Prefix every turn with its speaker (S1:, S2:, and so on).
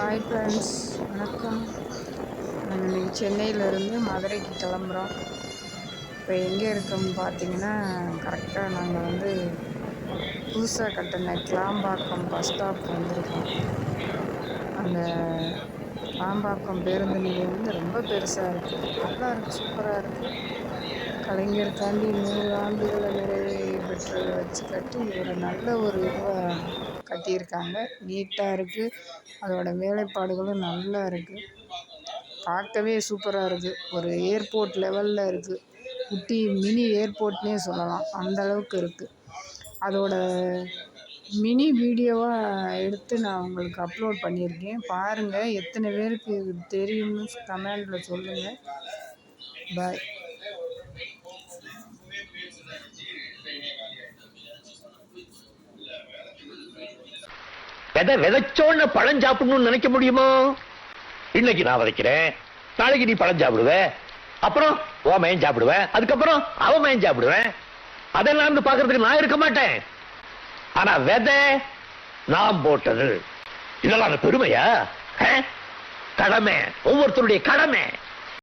S1: Hi friends வணக்கம். நாங்கள் சென்னையிலேருந்து மதுரைக்கு கிளம்புறோம். இப்போ எங்கே இருக்கோம்னு பார்த்தீங்கன்னா கரெக்டாக நாங்கள் வந்து புதுசாக கட்டின கிளாம்பாக்கம் பஸ் ஸ்டாப் வந்திருக்கோம். அந்த கிளாம்பாக்கம் பேருந்து நிலையம் வந்து ரொம்ப பெருசாக இருக்குது நல்லா இருக்குது சூப்பராக இருக்குது கலைஞர் தாண்டி நூறு ஆண்டுகளை நிறைவு வச்சு கட்டி ஒரு நல்ல ஒரு இதுவாக கட்டியிருக்காங்க. நீட்டாக இருக்குது அதோடய வேலைப்பாடுகளும் நல்லா இருக்குது பார்க்கவே சூப்பராக இருக்குது ஒரு ஏர்போர்ட் லெவலில் இருக்குது குட்டி மினி ஏர்போர்ட்னே சொல்லலாம். அந்த அளவுக்கு இருக்குது அதோட மினி வீடியோவாக எடுத்து நான் உங்களுக்கு அப்லோட் பண்ணியிருக்கேன். பாருங்கள் எத்தனை பேருக்கு இது தெரியும்னு கமெண்டில் சொல்லுங்கள் பாய்.
S2: விதை விதைச்சோன்னு பழம் சாப்பிடணும்னு நினைக்க முடியுமோ? இன்னைக்கு நான் விதைக்கிறேன். நாளைக்கு நீ பழம் சாப்பிடுவ. அப்புறம் ஓ மயம் சாப்பிடுவேன் அதுக்கப்புறம் அவ மயம் சாப்பிடுவேன் அதெல்லாம் வந்து பாக்குறதுக்கு நான் இருக்க மாட்டேன். ஆனா விதை நாம் போட்டது. இதெல்லாம் அந்த பெருமையா? ஆ? கடமை. ஒவ்வொருத்தருடைய கடமை.